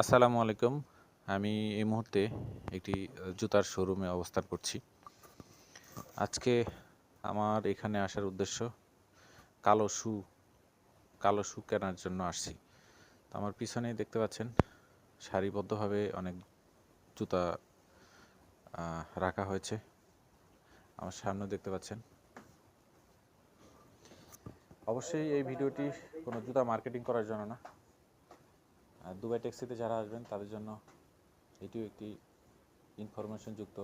আসসালামু আলাইকুম। আমি এই মুহূর্তে একটি জুতার শোরুমে অবস্থান করছি। আজকে আমার এখানে আসার উদ্দেশ্য কালো শু কালো শু কেনার জন্য আসছি। তো আমার পিছনেই দেখতে পাচ্ছেন, সারিবদ্ধভাবে অনেক জুতা রাখা হয়েছে। আমার সামনে দেখতে পাচ্ছেন। অবশ্যই এই ভিডিওটি কোনো জুতা মার্কেটিং করার জন্য না। আর দুবাই ট্যাক্সিতে যারা আসবেন, তাদের জন্য এটিও একটি ইনফরমেশন যুক্ত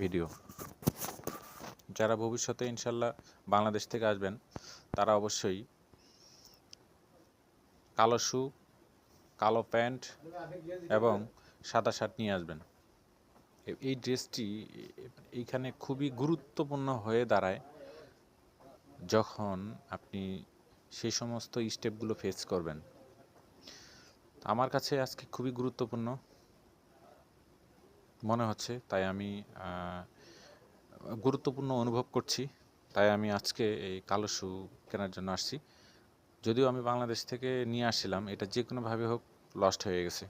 ভিডিও যারা ভবিষ্যতে ইনশাল্লাহ বাংলাদেশ থেকে আসবেন, তারা অবশ্যই কালো শু, কালো প্যান্ট এবং সাদা শার্ট নিয়ে আসবেন। এই ড্রেসটি এইখানে খুবই গুরুত্বপূর্ণ হয়ে দাঁড়ায় যখন আপনি সেই সমস্ত স্টেপগুলো ফেস করবেন। আমার কাছে আজকে খুবই গুরুত্বপূর্ণ। মনে হচ্ছে, তাই আমি গুরুত্বপূর্ণ অনুভব করছি, তাই আমি আজকে এই কালো শু কেনার জন্য আসছি। যদিও আমি বাংলাদেশ থেকে নিয়ে আসছিলাম, এটা যে কোনোভাবে হোক লস্ট হয়ে গেছে।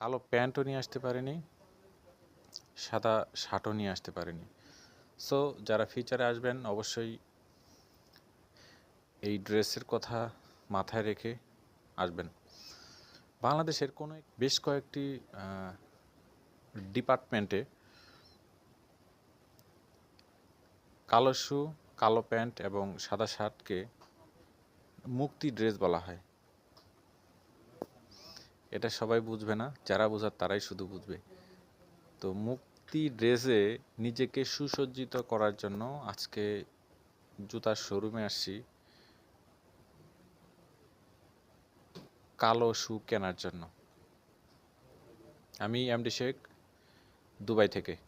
কালো প্যান্টও নিয়ে আসতে পারিনি, সাদা শার্টও নিয়ে আসতে পারিনি। সো যারা ফিচারে আসবেন, অবশ্যই এই ড্রেসের কথা মাথায় রেখে আসবেন। বাংলাদেশের কোনো বেশ কয়েকটি ডিপার্টমেন্টে কালো শু, কালো প্যান্ট এবং সাদা শার্টকে মুক্তি ড্রেস বলা হয়। এটা সবাই বুঝবে না, যারা বোঝার তারাই শুধু বুঝবে। তো মুক্তি ড্রেসে নিজেকে সুসজ্জিত করার জন্য আজকে জুতার শোরুমে আসছি। কালো শু কেনার জন্য। আমি এমডি শেখ দুবাই থেকে।